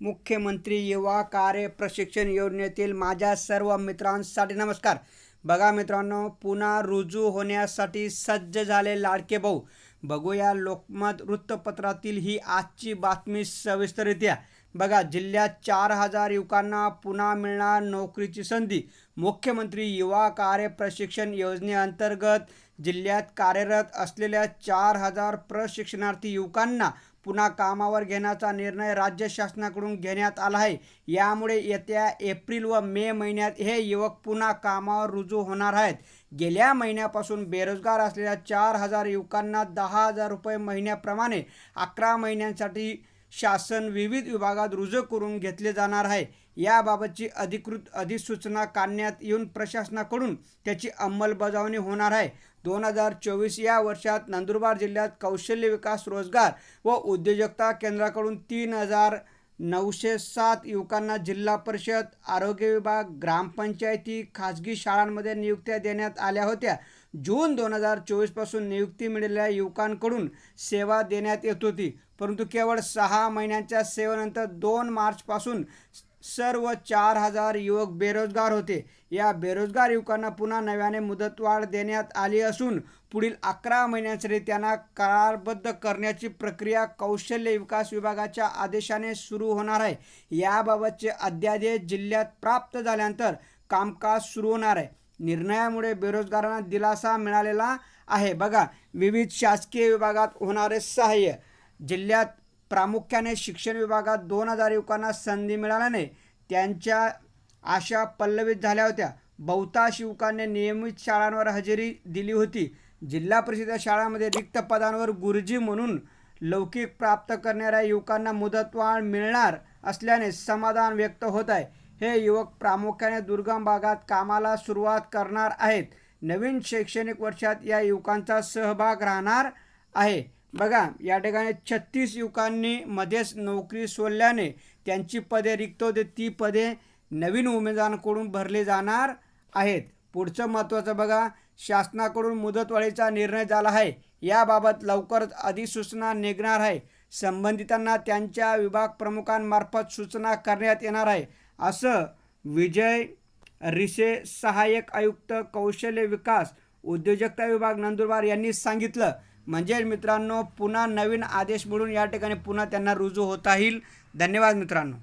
मुख्यमंत्री युवा कार्य प्रशिक्षण योजनेतील माझ्या सर्व मित्रांसाठी नमस्कार. बघा मित्रांनो पुन्हा रुजू होण्यासाठी सज्ज झाले लाडके भाऊ. बघूया लोकमत वृत्तपत्रातील ही आजची बातमी सविस्तररित्या. बघा जिल्ह्यात चार हजार युवकांना पुन्हा मिळणार नोकरीची संधी. मुख्यमंत्री युवा कार्य प्रशिक्षण योजनेअंतर्गत जिल्ह्यात कार्यरत असलेल्या चार हजार प्रशिक्षणार्थी युवकांना पुन्हा कामावर घेण्याचा निर्णय राज्य शासनाकडून घेण्यात आला आहे. यामुळे येत्या एप्रिल व मे महिन्यात हे युवक पुन्हा कामावर रुजू होणार आहेत. गेल्या महिन्यापासून बेरोजगार असलेल्या चार हजार युवकांना दहा हजार रुपये महिन्याप्रमाणे अकरा महिन्यांसाठी शासन विविध विभागात रुजू करून घेतले जाणार आहे. याबाबतची अधिकृत अधिसूचना काढण्यात येऊन प्रशासनाकडून त्याची अंमलबजावणी होणार आहे. दोन हजार चोवीस या वर्षात नंदुरबार जिल्ह्यात कौशल्य विकास रोजगार व उद्योजकता केंद्राकडून तीन हजार नऊशे सात युवकांना जिल्हा परिषद आरोग्य विभाग ग्रामपंचायती खाजगी शाळांमध्ये नियुक्त्या देण्यात आल्या होत्या. जून दोन हजार चोवीसपासून नियुक्ती मिळालेल्या युवकांकडून सेवा देण्यात येत होती. परंतु केवळ सहा महिन्यांच्या सेवेनंतर दोन मार्चपासून सर्व चार हजार युवक बेरोजगार होते. या बेरोजगार युवकांना पुन्हा नव्याने मुदतवाढ देण्यात आली असून पुढील अकरा महिन्यांसाठी त्यांना करारबद्ध करण्याची प्रक्रिया कौशल्य विकास विभागाच्या आदेशाने सुरू होणार आहे. याबाबतचे अध्यादेश जिल्ह्यात प्राप्त झाल्यानंतर कामकाज सुरू होणार आहे. निर्णयामुळे बेरोजगारांना दिलासा मिळालेला आहे. बघा विविध शासकीय विभागात होणारे सहाय्य जिल्ह्यात प्रामुख्याने शिक्षण विभागात दोन हजार युवकांना संधी मिळाल्याने त्यांच्या आशा पल्लवित झाल्या होत्या. बहुतांश युवकांनी नियमित शाळांवर हजेरी दिली होती. जिल्हा परिषद शाळांमध्ये रिक्त पदांवर गुरुजी म्हणून लौकिक प्राप्त करणाऱ्या युवकांना मुदतवाढ मिळणार असल्याने समाधान व्यक्त होत आहे. हे युवक प्रामुख्याने दुर्गम भागात कामाला सुरुवात करणार आहेत. नवीन शैक्षणिक वर्षात या युवकांचा सहभाग राहणार आहे. बघा या ठिकाणी छत्तीस युवकांनी मध्येच नोकरी सोडल्याने त्यांची पदे रिक्त होते. ती पदे नवीन उमेदवारांकडून भरली जाणार आहेत. पुढचं महत्त्वाचं बघा शासनाकडून मुदतवाढीचा निर्णय झाला आहे. याबाबत लवकरच अधिसूचना निघणार आहे. संबंधितांना त्यांच्या विभाग प्रमुखांमार्फत सूचना करण्यात येणार आहे. असं विजय रिसे सहाय्यक आयुक्त कौशल्य विकास उद्योजकता विभाग नंदुरबार यांनी सांगितलं. म्हणजे मित्रांनो पुन्हा नवीन आदेश मिळून या ठिकाणी पुन्हा त्यांना रुजू होता येईल. धन्यवाद मित्रांनो.